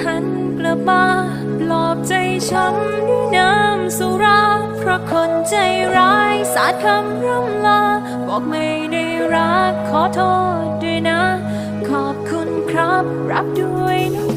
หันกลับมาปลอบใจฉันด้วยน้ำสุรา เพราะคนใจร้ายสาดคำร่ำลา บอกไม่ได้รักขอโทษด้วยนะ ขอบคุณครับ รับด้วยน้ำ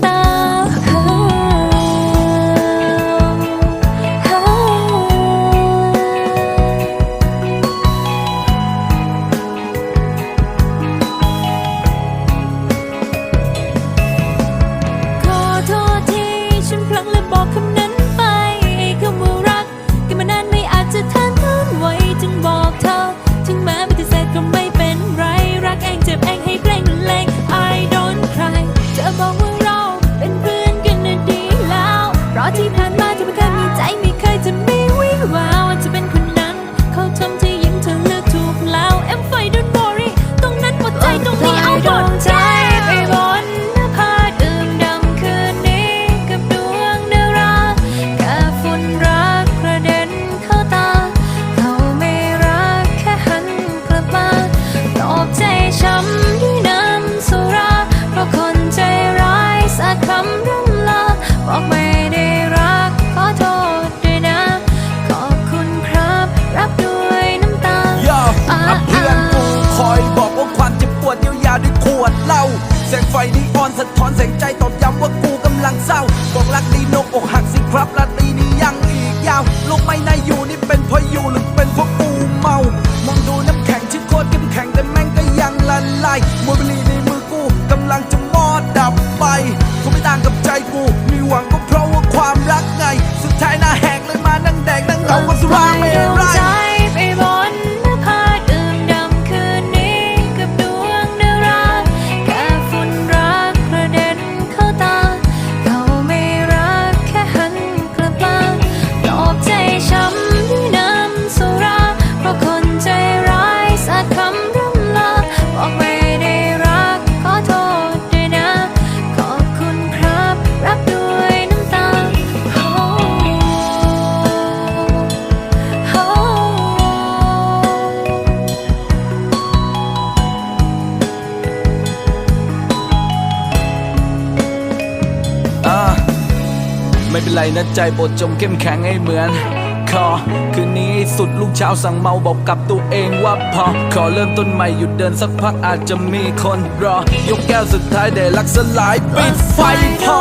วดเล้าแสงไฟนีออนสะท้อนแสงใจตอบย้ำว่ากูกำลังเศร้าบอกรักดีนกอกหักสิครับราตรีนี้ยังอีกยาวโลกไม่น่าอยู่นี่เป็นเพราะอยู่หรือเป็นเพราะกูเมามองดูน้ำแข็งที่โคตรเข้มแข็งแต่แม่งก็ยังละลายมวยบุหรีในมือกูกำลังจะมอดดับไปคงไม่ต่างกับใจกูมีหวังก็เพราะว่าความรักไง สุดท้ายหน้าแหกเลยมานั่งแดกนั่งเหงากับสุรา เป็นไรนะใจบทจงเข้มแข็งให้เหมือนคอคืนนี้สุดลูกเช้าสั่งเมาบอกกับตัวเองว่าพอ ขอเริ่มต้นใหม่หยุดเดินสักพักอาจจะมีคนรอ ยกแก้วสุดท้ายเดลักสลายปิดไฟพอ